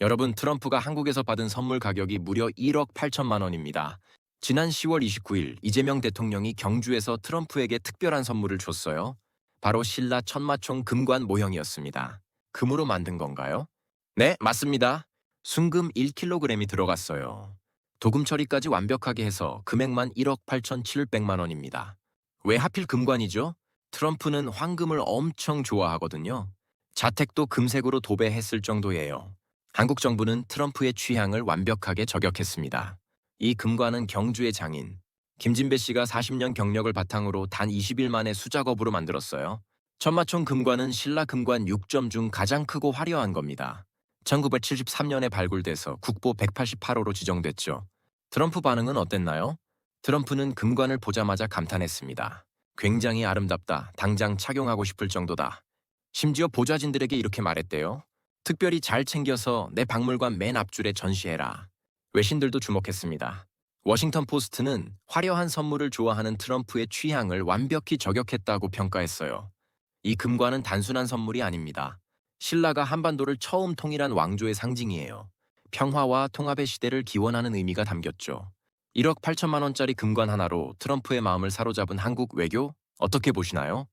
여러분, 트럼프가 한국에서 받은 선물 가격이 무려 1억 8천만 원입니다. 지난 10월 29일 이재명 대통령이 경주에서 트럼프에게 특별한 선물을 줬어요. 바로 신라 천마총 금관 모형이었습니다. 금으로 만든 건가요? 네, 맞습니다. 순금 1kg이 들어갔어요. 도금 처리까지 완벽하게 해서 금액만 1억 8,700만 원입니다. 왜 하필 금관이죠? 트럼프는 황금을 엄청 좋아하거든요. 자택도 금색으로 도배했을 정도예요. 한국 정부는 트럼프의 취향을 완벽하게 저격했습니다. 이 금관은 경주의 장인 김진배 씨가 40년 경력을 바탕으로 단 20일 만에 수작업으로 만들었어요. 천마총 금관은 신라 금관 6점 중 가장 크고 화려한 겁니다. 1973년에 발굴돼서 국보 188호로 지정됐죠. 트럼프 반응은 어땠나요? 트럼프는 금관을 보자마자 감탄했습니다. 굉장히 아름답다. 당장 착용하고 싶을 정도다. 심지어 보좌진들에게 이렇게 말했대요. 특별히 잘 챙겨서 내 박물관 맨 앞줄에 전시해라. 외신들도 주목했습니다. 워싱턴 포스트는 화려한 선물을 좋아하는 트럼프의 취향을 완벽히 저격했다고 평가했어요. 이 금관은 단순한 선물이 아닙니다. 신라가 한반도를 처음 통일한 왕조의 상징이에요. 평화와 통합의 시대를 기원하는 의미가 담겼죠. 1억 8천만 원짜리 금관 하나로 트럼프의 마음을 사로잡은 한국 외교 어떻게 보시나요?